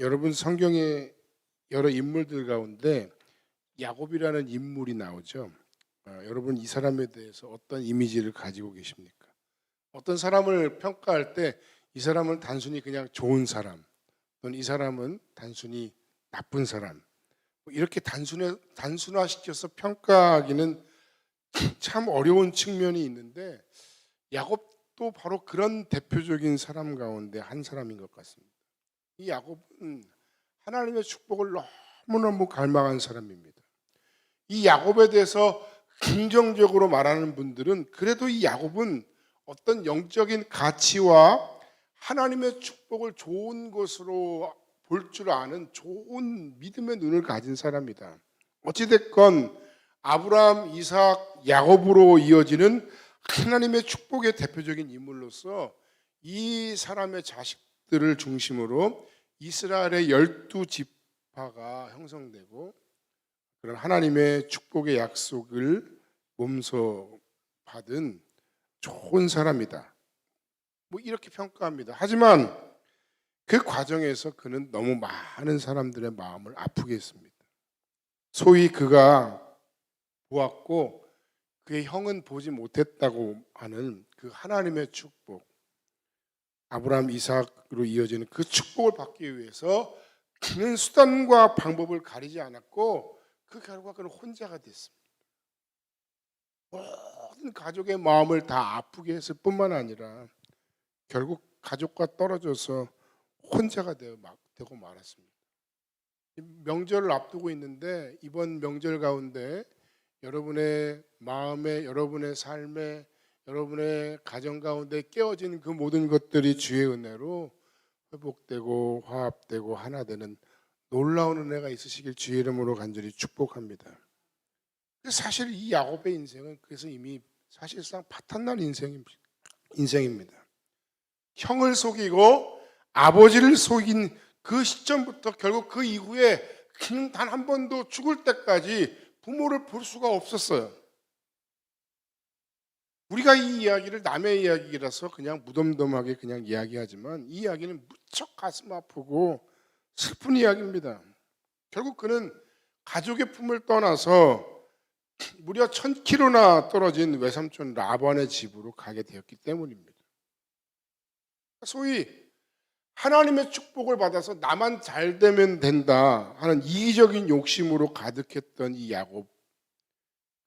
여러분 성경의 여러 인물들 가운데 야곱이라는 인물이 나오죠. 아, 여러분 이 사람에 대해서 어떤 이미지를 가지고 계십니까? 어떤 사람을 평가할 때 이 사람은 단순히 그냥 좋은 사람 또는 이 사람은 단순히 나쁜 사람 뭐 이렇게 단순해 단순화시켜서 평가하기는 참 어려운 측면이 있는데 야곱도 바로 그런 대표적인 사람 가운데 한 사람인 것 같습니다. 이 야곱은 하나님의 축복을 너무너무 갈망한 사람입니다. 이 야곱에 대해서 긍정적으로 말하는 분들은 그래도 이 야곱은 어떤 영적인 가치와 하나님의 축복을 좋은 것으로 볼 줄 아는 좋은 믿음의 눈을 가진 사람이다. 어찌됐건 아브라함, 이삭, 야곱으로 이어지는 하나님의 축복의 대표적인 인물로서 이 사람의 자식들을 중심으로 이스라엘의 열두 지파가 형성되고 그런 하나님의 축복의 약속을 몸소 받은 좋은 사람이다. 뭐 이렇게 평가합니다. 하지만 그 과정에서 그는 너무 많은 사람들의 마음을 아프게 했습니다. 소위 그가 보았고 그의 형은 보지 못했다고 하는 그 하나님의 축복, 아브라함, 이삭으로 이어지는 그 축복을 받기 위해서 그는 수단과 방법을 가리지 않았고 그 결과 그는 혼자가 됐습니다. 모든 가족의 마음을 다 아프게 했을 뿐만 아니라 결국 가족과 떨어져서 혼자가 되어 막 되고 말았습니다. 이 명절을 앞두고 있는데 이번 명절 가운데 여러분의 마음에 여러분의 삶에 여러분의 가정 가운데 깨어진 그 모든 것들이 주의 은혜로 회복되고 화합되고 하나 되는 놀라운 은혜가 있으시길 주의 이름으로 간절히 축복합니다. 사실 이 야곱의 인생은 그래서 이미 사실상 파탄난 인생입니다. 형을 속이고 아버지를 속인 그 시점부터 결국 그 이후에 그는 단 한 번도 죽을 때까지 부모를 볼 수가 없었어요. 우리가 이 이야기를 남의 이야기라서 그냥 무덤덤하게 그냥 이야기하지만 이 이야기는 무척 가슴 아프고 슬픈 이야기입니다. 결국 그는 가족의 품을 떠나서 무려 천 킬로나 떨어진 외삼촌 라반의 집으로 가게 되었기 때문입니다. 소위 하나님의 축복을 받아서 나만 잘 되면 된다 하는 이기적인 욕심으로 가득했던 이 야곱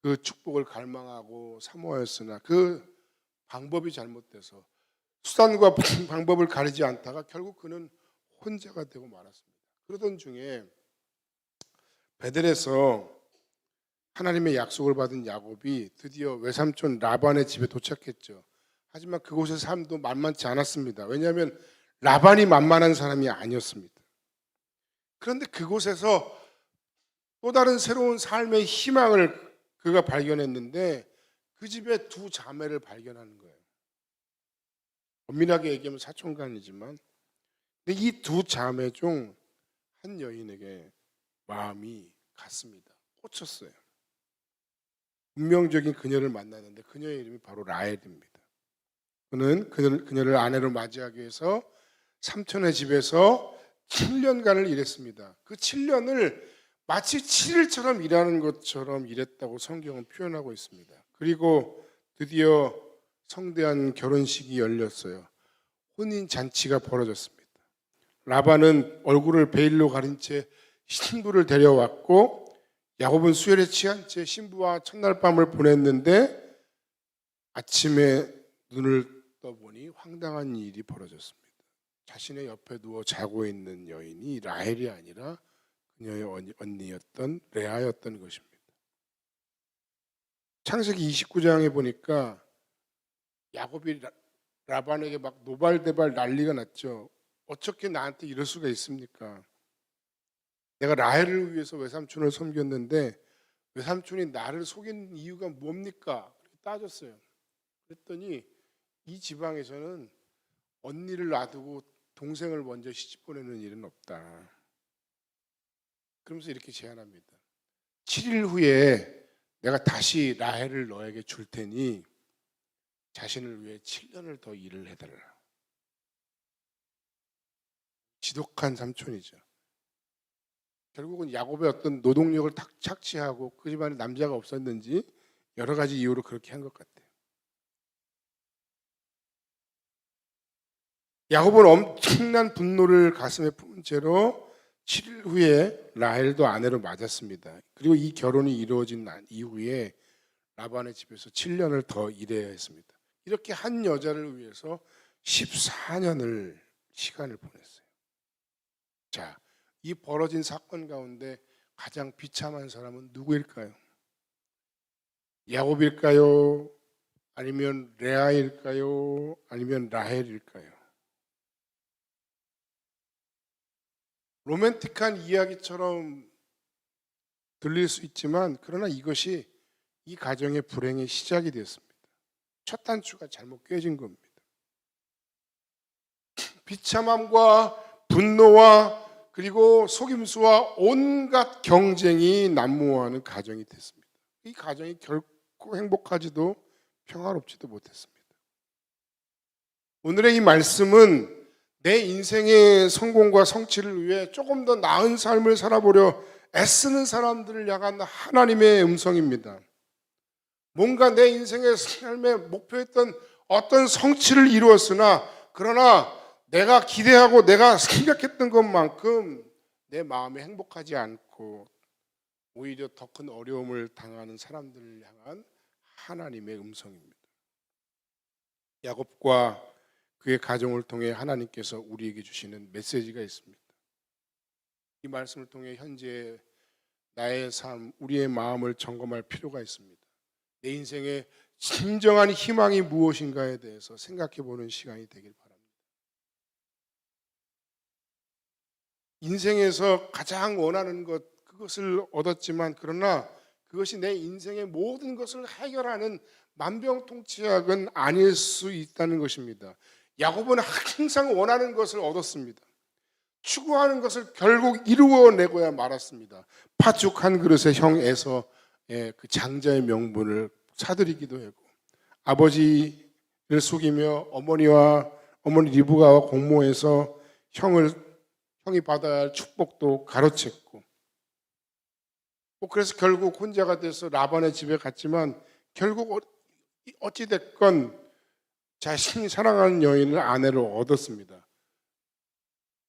그 축복을 갈망하고 사모하였으나 그 방법이 잘못돼서 수단과 방법을 가리지 않다가 결국 그는 혼자가 되고 말았습니다. 그러던 중에 베델에서 하나님의 약속을 받은 야곱이 드디어 외삼촌 라반의 집에 도착했죠. 하지만 그곳의 삶도 만만치 않았습니다. 왜냐하면 라반이 만만한 사람이 아니었습니다. 그런데 그곳에서 또 다른 새로운 삶의 희망을 그가 발견했는데 그 집에 두 자매를 발견하는 거예요. 엄밀하게 얘기하면 사촌간이지만 이두 자매 중 한 여인에게 마음이 갔습니다. 꽂혔어요. 운명적인 그녀를 만나는데 그녀의 이름이 바로 라헬입니다. 그는 그녀를 아내로 맞이하기 위해서 삼촌의 집에서 7년간을 일했습니다. 그 7년을 마치 7일처럼 일하는 것처럼 일했다고 성경은 표현하고 있습니다. 그리고 드디어 성대한 결혼식이 열렸어요. 혼인 잔치가 벌어졌습니다. 라반은 얼굴을 베일로 가린 채 신부를 데려왔고 야곱은 수혈에 취한 채 신부와 첫날 밤을 보냈는데 아침에 눈을 떠보니 황당한 일이 벌어졌습니다. 자신의 옆에 누워 자고 있는 여인이 라헬이 아니라 그녀의 언니였던 레아였던 것입니다. 창세기 29장에 보니까 야곱이 라반에게 막 노발대발 난리가 났죠. 어떻게 나한테 이럴 수가 있습니까? 내가 라헬을 위해서 외삼촌을 섬겼는데 외삼촌이 나를 속인 이유가 뭡니까? 따졌어요. 그랬더니 이 지방에서는 언니를 놔두고 동생을 먼저 시집 보내는 일은 없다. 그러면서 이렇게 제안합니다. 7일 후에 내가 다시 라헬을 너에게 줄 테니 자신을 위해 7년을 더 일을 해달라. 지독한 삼촌이죠. 결국은 야곱의 어떤 노동력을 탁 착취하고 그 집안에 남자가 없었는지 여러 가지 이유로 그렇게 한 것 같아요. 야곱은 엄청난 분노를 가슴에 품은 채로 7일 후에 라헬도 아내로 맞았습니다. 그리고 이 결혼이 이루어진 날 이후에 라반의 집에서 7년을 더 일해야 했습니다. 이렇게 한 여자를 위해서 14년을 시간을 보냈어요. 자, 이 벌어진 사건 가운데 가장 비참한 사람은 누구일까요? 야곱일까요? 아니면 레아일까요? 아니면 라헬일까요? 로맨틱한 이야기처럼 들릴 수 있지만 그러나 이것이 이 가정의 불행의 시작이 되었습니다. 첫 단추가 잘못 꿰진 겁니다. 비참함과 분노와 그리고 속임수와 온갖 경쟁이 난무하는 가정이 됐습니다. 이 가정이 결코 행복하지도 평화롭지도 못했습니다. 오늘의 이 말씀은 내 인생의 성공과 성취를 위해 조금 더 나은 삶을 살아보려 애쓰는 사람들을 향한 하나님의 음성입니다. 뭔가 내 인생의 삶의 목표했던 어떤 성취를 이루었으나 그러나 내가 기대하고 내가 생각했던 것만큼 내 마음이 행복하지 않고 오히려 더 큰 어려움을 당하는 사람들을 향한 하나님의 음성입니다. 야곱과 그의 가정을 통해 하나님께서 우리에게 주시는 메시지가 있습니다. 이 말씀을 통해 현재 나의 삶, 우리의 마음을 점검할 필요가 있습니다. 내 인생의 진정한 희망이 무엇인가에 대해서 생각해 보는 시간이 되길 바랍니다. 인생에서 가장 원하는 것, 그것을 얻었지만 그러나 그것이 내 인생의 모든 것을 해결하는 만병통치약은 아닐 수 있다는 것입니다. 야곱은 항상 원하는 것을 얻었습니다. 추구하는 것을 결국 이루어내고야 말았습니다. 파죽 한 그릇의 형 에서의 그 장자의 명분을 사들이기도 하고 아버지를 속이며 어머니와 어머니 리브가와 공모해서 형을 형이 받아야 할 축복도 가로챘고 뭐 그래서 결국 혼자가 돼서 라반의 집에 갔지만 결국 어찌 됐건 자신이 사랑하는 여인을 아내로 얻었습니다.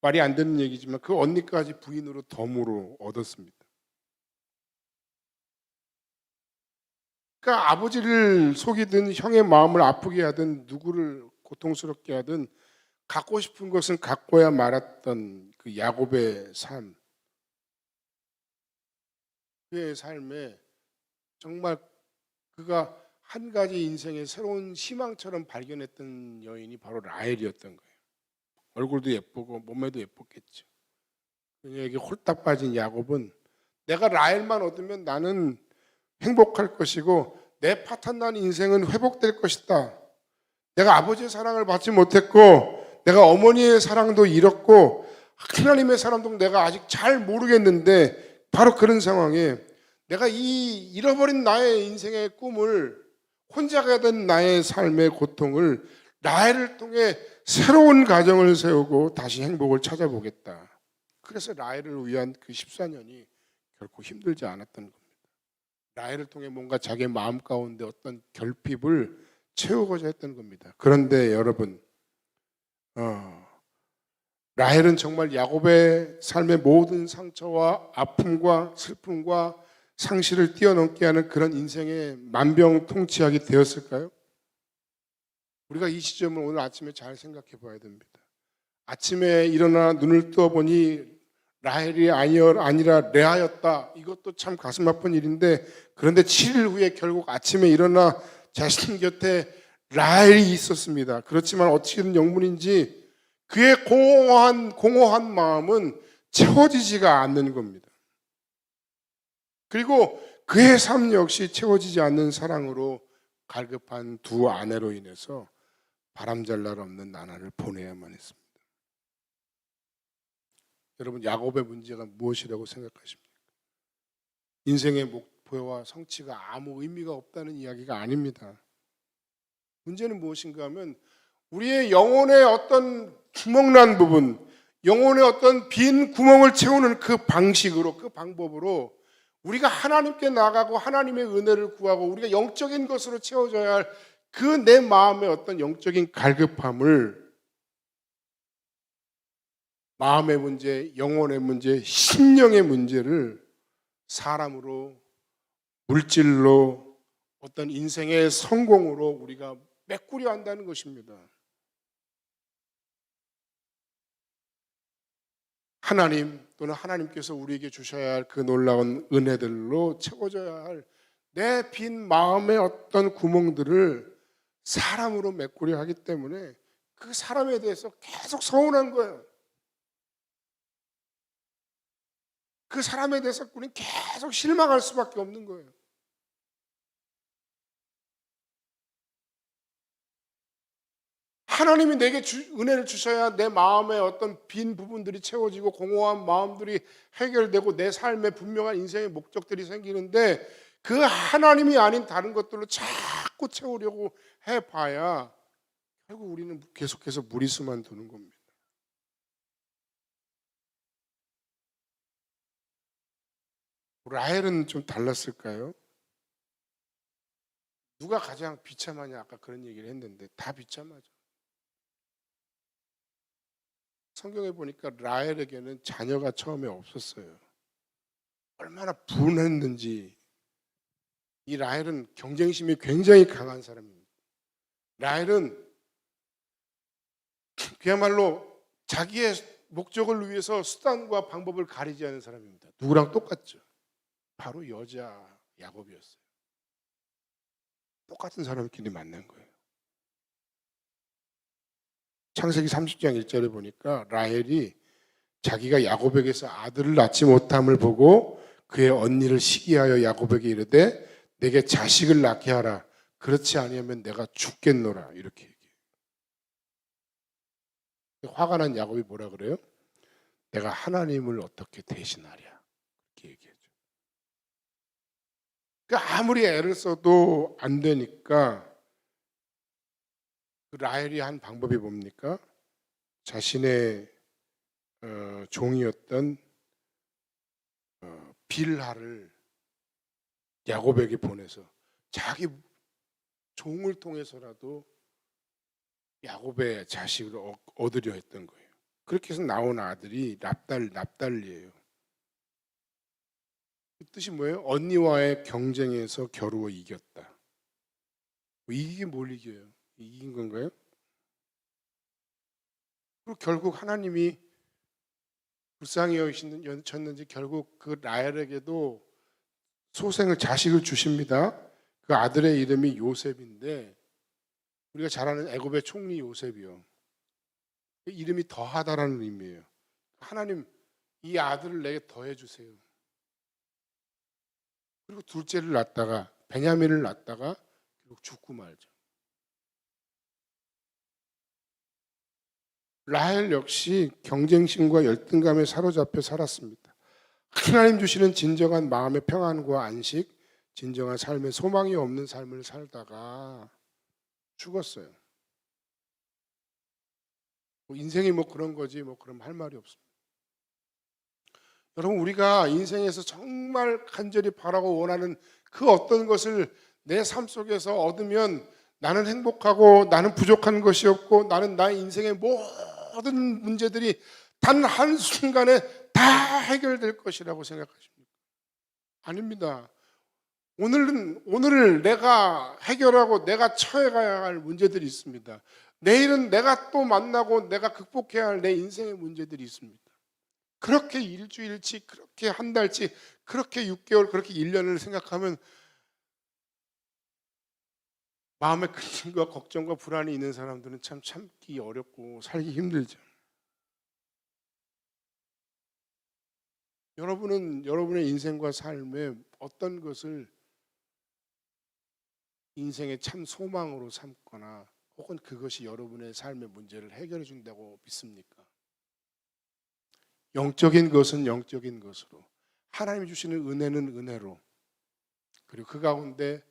말이 안 되는 얘기지만 그 언니까지 부인으로 덤으로 얻었습니다. 그러니까 아버지를 속이든 형의 마음을 아프게 하든 누구를 고통스럽게 하든 갖고 싶은 것은 갖고야 말았던 그 야곱의 삶. 그의 삶에 정말 그가 한 가지 인생의 새로운 희망처럼 발견했던 여인이 바로 라헬이었던 거예요. 얼굴도 예쁘고 몸매도 예뻤겠죠. 그녀에게 홀딱 빠진 야곱은 내가 라헬만 얻으면 나는 행복할 것이고 내 파탄난 인생은 회복될 것이다. 내가 아버지의 사랑을 받지 못했고 내가 어머니의 사랑도 잃었고 하나님의 사랑도 내가 아직 잘 모르겠는데 바로 그런 상황에 내가 이 잃어버린 나의 인생의 꿈을 혼자 가던 나의 삶의 고통을 라헬을 통해 새로운 가정을 세우고 다시 행복을 찾아보겠다. 그래서 라헬을 위한 그 14년이 결코 힘들지 않았던 겁니다. 라헬을 통해 뭔가 자기 마음 가운데 어떤 결핍을 채우고자 했던 겁니다. 그런데 여러분, 어, 라헬은 정말 야곱의 삶의 모든 상처와 아픔과 슬픔과 상실을 뛰어넘게 하는 그런 인생의 만병통치약이 되었을까요? 우리가 이 시점을 오늘 아침에 잘 생각해 봐야 됩니다. 아침에 일어나 눈을 떠 보니 라헬이 아니라 레아였다. 이것도 참 가슴 아픈 일인데 그런데 7일 후에 결국 아침에 일어나 자신 곁에 라헬이 있었습니다. 그렇지만 어떻게든 영문인지 그의 공허한 공허한 마음은 채워지지가 않는 겁니다. 그리고 그의 삶 역시 채워지지 않는 사랑으로 갈급한 두 아내로 인해서 바람잘 날 없는 나날을 보내야만 했습니다. 여러분 야곱의 문제가 무엇이라고 생각하십니까? 인생의 목표와 성취가 아무 의미가 없다는 이야기가 아닙니다. 문제는 무엇인가 하면 우리의 영혼의 어떤 구멍난 부분, 영혼의 어떤 빈 구멍을 채우는 그 방식으로 그 방법으로 우리가 하나님께 나가고 하나님의 은혜를 구하고 우리가 영적인 것으로 채워져야 할 그 내 마음의 어떤 영적인 갈급함을 마음의 문제, 영혼의 문제, 심령의 문제를 사람으로 물질로 어떤 인생의 성공으로 우리가 메꾸려 한다는 것입니다. 하나님 또는 하나님께서 우리에게 주셔야 할 그 놀라운 은혜들로 채워져야 할 내 빈 마음의 어떤 구멍들을 사람으로 메꾸려 하기 때문에 그 사람에 대해서 계속 서운한 거예요. 그 사람에 대해서 우리는 계속 실망할 수밖에 없는 거예요. 하나님이 내게 주- 은혜를 주셔야 내 마음의 어떤 빈 부분들이 채워지고 공허한 마음들이 해결되고 내 삶에 분명한 인생의 목적들이 생기는데 그 하나님이 아닌 다른 것들로 자꾸 채우려고 해봐야 결국 우리는 계속해서 무리수만 두는 겁니다. 라헬은 좀 달랐을까요? 누가 가장 비참하냐 아까 그런 얘기를 했는데 다 비참하죠. 성경에 보니까 라헬에게는 자녀가 처음에 없었어요. 얼마나 분했는지 이 라헬은 경쟁심이 굉장히 강한 사람입니다. 라헬은 그야말로 자기의 목적을 위해서 수단과 방법을 가리지 않은 사람입니다. 누구랑 똑같죠. 바로 여자 야곱이었어요. 똑같은 사람끼리 만난 거예요. 창세기 30장 1절에 보니까 라헬이 자기가 야곱에게서 아들을 낳지 못함을 보고 그의 언니를 시기하여 야곱에게 이르되 내게 자식을 낳게 하라. 그렇지 아니하면 내가 죽겠노라. 이렇게 얘기해요. 화가 난 야곱이 뭐라 그래요? 내가 하나님을 어떻게 대신하랴. 이렇게 얘기해요. 그러니까 아무리 애를 써도 안 되니까 그 라헬이 한 방법이 뭡니까? 자신의 어, 종이었던 어, 빌하를 야곱에게 보내서 자기 종을 통해서라도 야곱의 자식을 얻- 얻으려 했던 거예요. 그렇게 해서 나온 아들이 납달 납달리예요. 그 뜻이 뭐예요? 언니와의 경쟁에서 겨루어 이겼다. 뭐 이기긴 뭘 이겨요? 이긴 건가요? 그리고 결국 하나님이 불쌍히 여기셨는지 결국 그 라헬에게도 소생을 자식을 주십니다. 그 아들의 이름이 요셉인데 우리가 잘 아는 애굽의 총리 요셉이요. 그 이름이 더하다라는 의미예요. 하나님 이 아들을 내게 더해 주세요. 그리고 둘째를 낳다가 베냐민을 낳다가 결국 죽고 말죠. 라헬 역시 경쟁심과 열등감에 사로잡혀 살았습니다. 하나님 주시는 진정한 마음의 평안과 안식, 진정한 삶의 소망이 없는 삶을 살다가 죽었어요. 뭐 인생이 뭐 그런 거지 뭐 그럼 할 말이 없습니다. 여러분 우리가 인생에서 정말 간절히 바라고 원하는 그 어떤 것을 내 삶 속에서 얻으면 나는 행복하고 나는 부족한 것이 없고 나는 나의 인생의 모든 문제들이 단 한 순간에 다 해결될 것이라고 생각하십니까? 아닙니다. 오늘은 오늘을 내가 해결하고 내가 처해가야 할 문제들이 있습니다. 내일은 내가 또 만나고 내가 극복해야 할 내 인생의 문제들이 있습니다. 그렇게 일주일치, 그렇게 한 달치, 그렇게 6개월, 그렇게 1년을 생각하면 마음에 근심과 걱정과 불안이 있는 사람들은 참 참기 어렵고 살기 힘들죠. 여러분은 여러분의 인생과 삶에 어떤 것을 인생의 참 소망으로 삼거나 혹은 그것이 여러분의 삶의 문제를 해결해 준다고 믿습니까? 영적인 것은 영적인 것으로 하나님이 주시는 은혜는 은혜로 그리고 그 가운데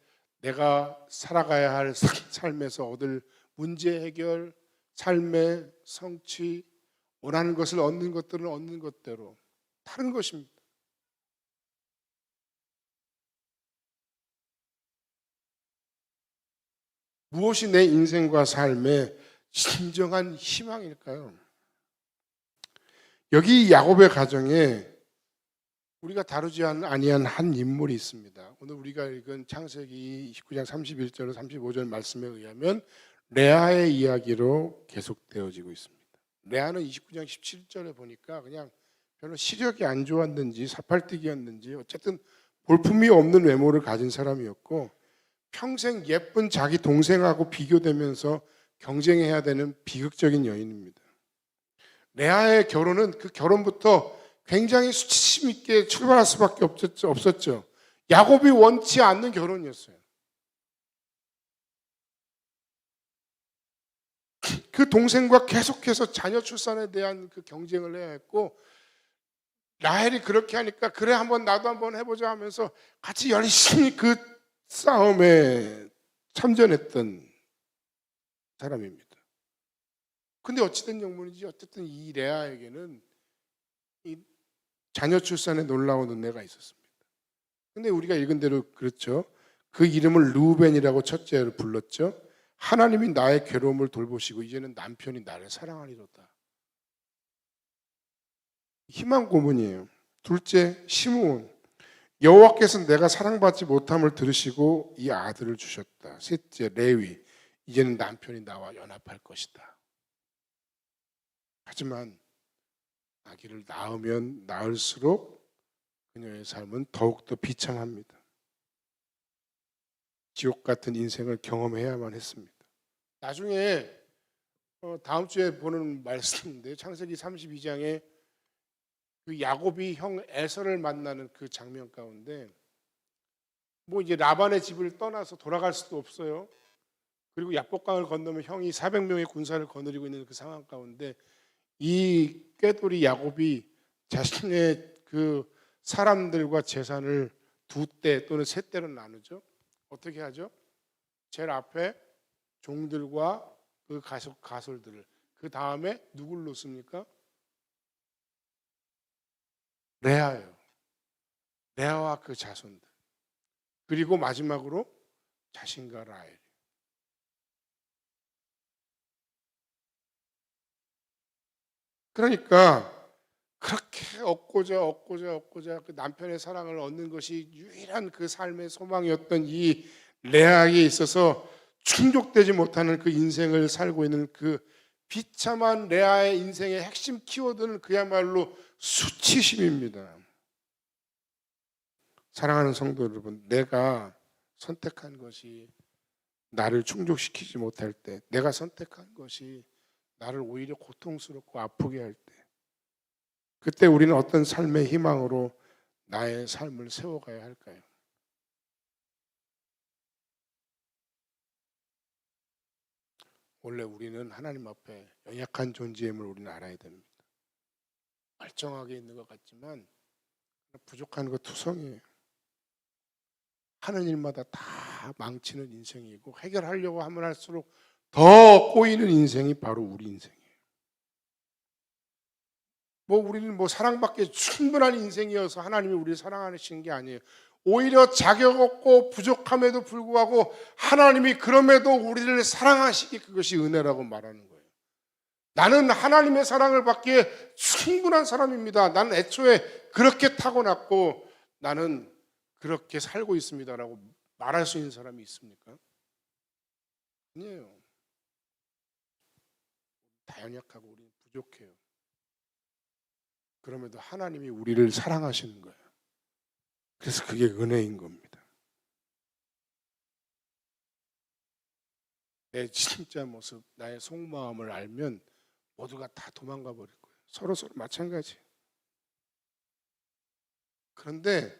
내가 살아가야 할 삶에서 얻을 문제 해결, 삶의 성취, 원하는 것을 얻는 것들은 얻는 것대로 다른 것입니다. 무엇이 내 인생과 삶의 진정한 희망일까요? 여기 야곱의 가정에 우리가 다루지 않- 아니한 한 인물이 있습니다. 오늘 우리가 읽은 창세기 29장 31절 35절 말씀에 의하면 레아의 이야기로 계속되어지고 있습니다. 레아는 29장 17절에 보니까 그냥 별로 시력이 안 좋았는지 사팔뜨기였는지 어쨌든 볼품이 없는 외모를 가진 사람이었고 평생 예쁜 자기 동생하고 비교되면서 경쟁해야 되는 비극적인 여인입니다. 레아의 결혼은 그 결혼부터 굉장히 수치심 있게 출발할 수밖에 없었죠. 없었죠. 야곱이 원치 않는 결혼이었어요. 그 동생과 계속해서 자녀 출산에 대한 그 경쟁을 해야 했고 라헬이 그렇게 하니까 그래 한번 나도 한번 해보자 하면서 같이 열심히 그 싸움에 참전했던 사람입니다. 근데 어찌된 영문인지 어쨌든 이 레아에게는 이 자녀 출산에 놀라운 은혜가 있었습니다. 근데 우리가 읽은 대로 그렇죠. 그 이름을 루벤이라고 첫째를 불렀죠. 하나님이 나의 괴로움을 돌보시고 이제는 남편이 나를 사랑하리로다. 희망 고문이에요. 둘째 시므온 여호와께서 내가 사랑받지 못함을 들으시고 이 아들을 주셨다. 셋째 레위 이제는 남편이 나와 연합할 것이다. 하지만 아기를 낳으면 낳을수록 그녀의 삶은 더욱더 비참합니다. 지옥 같은 인생을 경험해야만 했습니다. 나중에 어, 다음 주에 보는 말씀인데 창세기 32장에 그 야곱이 형 에서를 만나는 그 장면 가운데 뭐 이제 라반의 집을 떠나서 돌아갈 수도 없어요. 그리고 약복강을 건너면 형이 400명의 군사를 거느리고 있는 그 상황 가운데 이 꾀돌이 야곱이 자신의 그 사람들과 재산을 두 때 또는 세 때로 나누죠. 어떻게 하죠? 제일 앞에 종들과 그 가속 가솔들을 그 다음에 누굴 놓습니까? 레아예요. 레아와 그 자손들. 그리고 마지막으로 자신과 라헬. 그러니까 그렇게 얻고자 얻고자 얻고자 그 남편의 사랑을 얻는 것이 유일한 그 삶의 소망이었던 이 레아에게 있어서 충족되지 못하는 그 인생을 살고 있는 그 비참한 레아의 인생의 핵심 키워드는 그야말로 수치심입니다. 사랑하는 성도 여러분, 내가 선택한 것이 나를 충족시키지 못할 때, 내가 선택한 것이 나를 오히려 고통스럽고 아프게 할 때, 그때 우리는 어떤 삶의 희망으로 나의 삶을 세워가야 할까요? 원래 우리는 하나님 앞에 연약한 존재임을 우리는 알아야 됩니다. 멀쩡하게 있는 것 같지만 부족한 것 투성이에요. 하는 일마다 다 망치는 인생이고 해결하려고 하면 할수록 더 꼬이는 인생이 바로 우리 인생이에요. 뭐 우리는 뭐 사랑받기에 충분한 인생이어서 하나님이 우리를 사랑하시는 게 아니에요. 오히려 자격 없고 부족함에도 불구하고 하나님이 그럼에도 우리를 사랑하시기 그것이 은혜라고 말하는 거예요. 나는 하나님의 사랑을 받기에 충분한 사람입니다. 나는 애초에 그렇게 타고났고 나는 그렇게 살고 있습니다라고 말할 수 있는 사람이 있습니까? 아니에요. 다 연약하고 우리는 부족해요. 그럼에도 하나님이 우리를 사랑하시는 거예요. 그래서 그게 은혜인 겁니다. 내 진짜 모습, 나의 속마음을 알면 모두가 다 도망가 버릴 거예요. 서로 서로 마찬가지. 그런데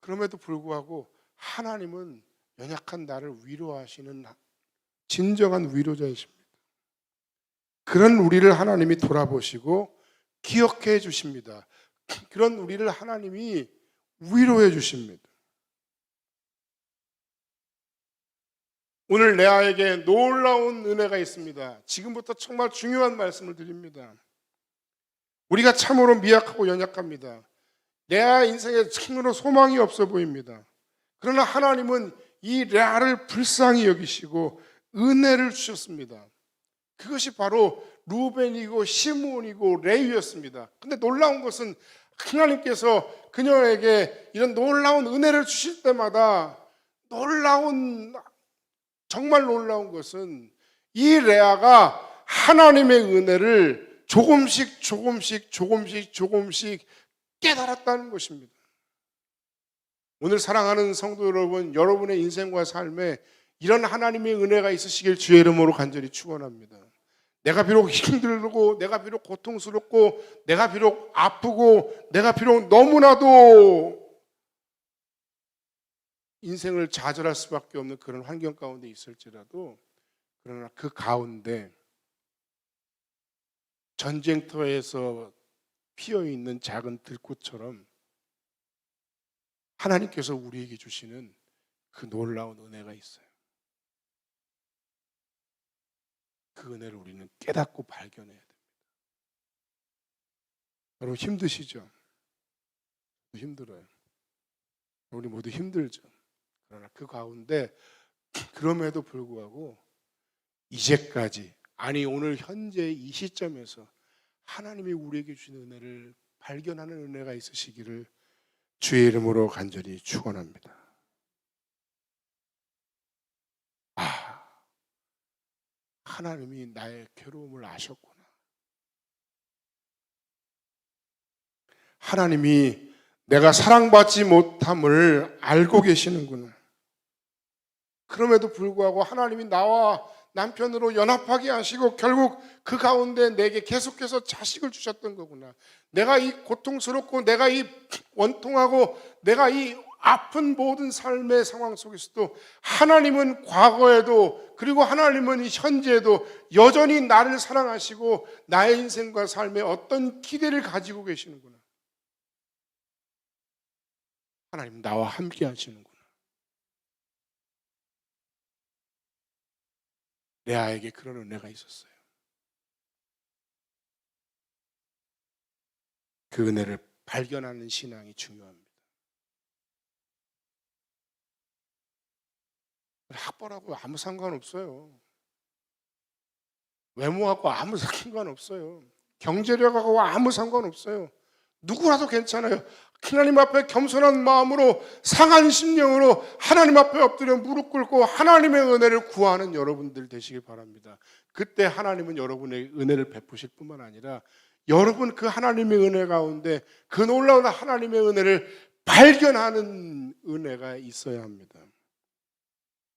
그럼에도 불구하고 하나님은 연약한 나를 위로하시는 진정한 위로자이십니다. 그런 우리를 하나님이 돌아보시고 기억해 주십니다. 그런 우리를 하나님이 위로해 주십니다. 오늘 레아에게 놀라운 은혜가 있습니다. 지금부터 정말 중요한 말씀을 드립니다. 우리가 참으로 미약하고 연약합니다. 내 인생에 참으로 소망이 없어 보입니다. 그러나 하나님은 이 레아를 불쌍히 여기시고 은혜를 주셨습니다. 그것이 바로 루벤이고 시므온이고 레위였습니다. 근데 놀라운 것은 하나님께서 그녀에게 이런 놀라운 은혜를 주실 때마다 놀라운 정말 놀라운 것은 이 레아가 하나님의 은혜를 조금씩 조금씩 조금씩 조금씩 깨달았다는 것입니다. 오늘 사랑하는 성도 여러분, 여러분의 인생과 삶에 이런 하나님의 은혜가 있으시길 주의 이름으로 간절히 축원합니다. 내가 비록 힘들고 내가 비록 고통스럽고 내가 비록 아프고 내가 비록 너무나도 인생을 좌절할 수밖에 없는 그런 환경 가운데 있을지라도 그러나 그 가운데 전쟁터에서 피어 있는 작은 들꽃처럼 하나님께서 우리에게 주시는 그 놀라운 은혜가 있어요. 그 은혜를 우리는 깨닫고 발견해야 됩니다. 여러분 힘드시죠? 힘들어요. 우리 모두 힘들죠. 그러나 그 가운데 그럼에도 불구하고 이제까지 아니 오늘 현재 이 시점에서 하나님이 우리에게 주신 은혜를 발견하는 은혜가 있으시기를 주의 이름으로 간절히 축원합니다. 하나님이 나의 괴로움을 아셨구나. 하나님이 내가 사랑받지 못함을 알고 계시는구나. 그럼에도 불구하고 하나님이 나와 남편으로 연합하게 하시고 결국 그 가운데 내게 계속해서 자식을 주셨던 거구나. 내가 이 고통스럽고 내가 이 원통하고 내가 이 아픈 모든 삶의 상황 속에서도 하나님은 과거에도 그리고 하나님은 현재에도 여전히 나를 사랑하시고 나의 인생과 삶에 어떤 기대를 가지고 계시는구나. 하나님 나와 함께 하시는구나. 레아에게 그런 은혜가 있었어요. 그 은혜를 발견하는 신앙이 중요합니다. 학벌하고 아무 상관없어요. 외모하고 아무 상관없어요. 경제력하고 아무 상관없어요. 누구라도 괜찮아요. 하나님 앞에 겸손한 마음으로 상한 심령으로 하나님 앞에 엎드려 무릎 꿇고 하나님의 은혜를 구하는 여러분들 되시길 바랍니다. 그때 하나님은 여러분의 은혜를 베푸실 뿐만 아니라 여러분 그 하나님의 은혜 가운데 그 놀라운 하나님의 은혜를 발견하는 은혜가 있어야 합니다.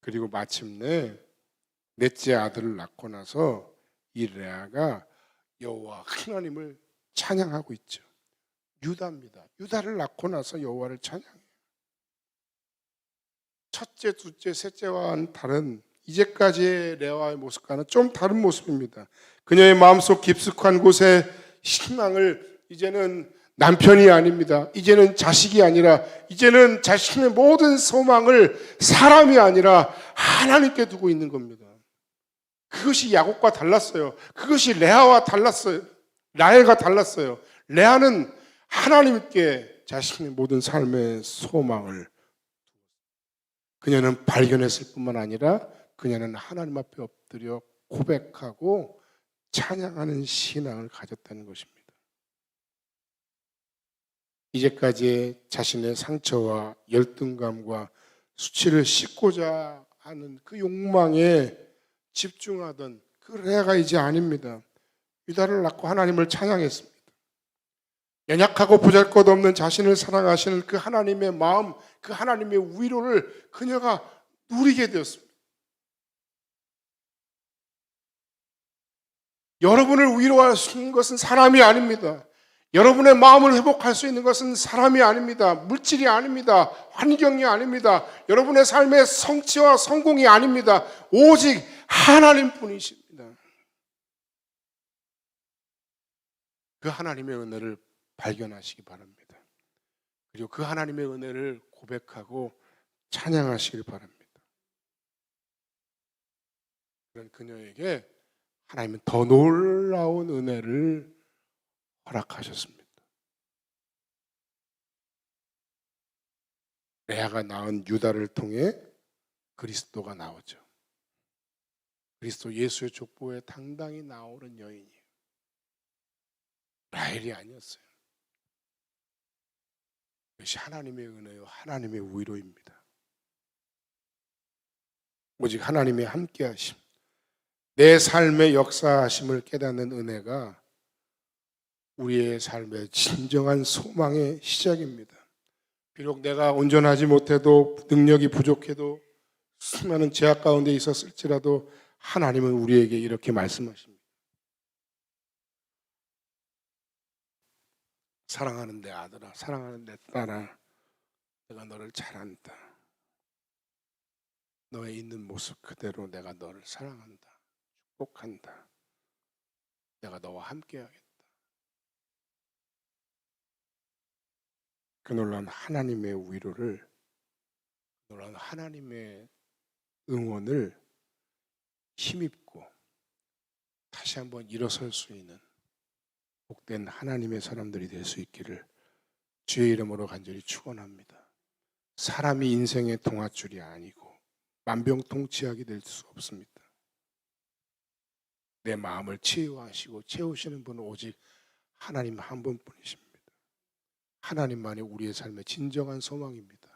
그리고 마침내 넷째 아들을 낳고 나서 이 레아가 여호와 하나님을 찬양하고 있죠. 유다입니다. 유다를 낳고 나서 여호와를 찬양해요. 첫째, 둘째, 셋째와는 다른 이제까지의 레아의 모습과는 좀 다른 모습입니다. 그녀의 마음속 깊숙한 곳에 희망을 이제는 남편이 아닙니다. 이제는 자식이 아니라 이제는 자신의 모든 소망을 사람이 아니라 하나님께 두고 있는 겁니다. 그것이 야곱과 달랐어요. 그것이 레아와 달랐어요. 라헬과 달랐어요. 레아는 하나님께 자신의 모든 삶의 소망을 그녀는 발견했을 뿐만 아니라 그녀는 하나님 앞에 엎드려 고백하고 찬양하는 신앙을 가졌다는 것입니다. 이제까지 자신의 상처와 열등감과 수치를 씻고자 하는 그 욕망에 집중하던 그 레아가 이제 아닙니다. 유다를 낳고 하나님을 찬양했습니다. 연약하고 보잘것없는 자신을 사랑하시는 그 하나님의 마음, 그 하나님의 위로를 그녀가 누리게 되었습니다. 여러분을 위로할 수 있는 것은 사람이 아닙니다. 여러분의 마음을 회복할 수 있는 것은 사람이 아닙니다. 물질이 아닙니다. 환경이 아닙니다. 여러분의 삶의 성취와 성공이 아닙니다. 오직 하나님 뿐이십니다. 그 하나님의 은혜를 발견하시기 바랍니다. 그리고 그 하나님의 은혜를 고백하고 찬양하시길 바랍니다. 그런 그녀에게 하나님은 더 놀라운 은혜를 허락하셨습니다. 레아가 낳은 유다를 통해 그리스도가 나오죠. 그리스도 예수의 족보에 당당히 나오는 여인이에요. 라헬이 아니었어요. 이것이 하나님의 은혜요, 하나님의 위로입니다. 오직 하나님의 함께하심, 내 삶의 역사하심을 깨닫는 은혜가 우리의 삶의 진정한 소망의 시작입니다. 비록 내가 온전하지 못해도 능력이 부족해도 수많은 제약 가운데 있었을지라도 하나님은 우리에게 이렇게 말씀하십니다. 사랑하는 내 아들아, 사랑하는 내 딸아, 내가 너를 잘 안다. 너의 있는 모습 그대로 내가 너를 사랑한다. 축복한다. 내가 너와 함께하겠다. 그 놀란 하나님의 위로를, 그 놀란 하나님의 응원을 힘입고 다시 한번 일어설 수 있는 복된 하나님의 사람들이 될 수 있기를 주의 이름으로 간절히 축원합니다. 사람이 인생의 동화줄이 아니고 만병통치약이 될 수 없습니다. 내 마음을 치유하시고 채우시는 분은 오직 하나님 한 분뿐이십니다. 하나님만이 우리의 삶의 진정한 소망입니다.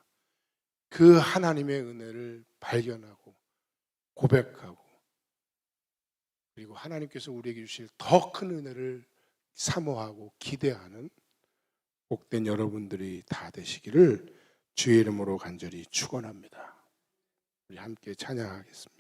그 하나님의 은혜를 발견하고 고백하고 그리고 하나님께서 우리에게 주실 더 큰 은혜를 사모하고 기대하는 복된 여러분들이 다 되시기를 주의 이름으로 간절히 축원합니다. 우리 함께 찬양하겠습니다.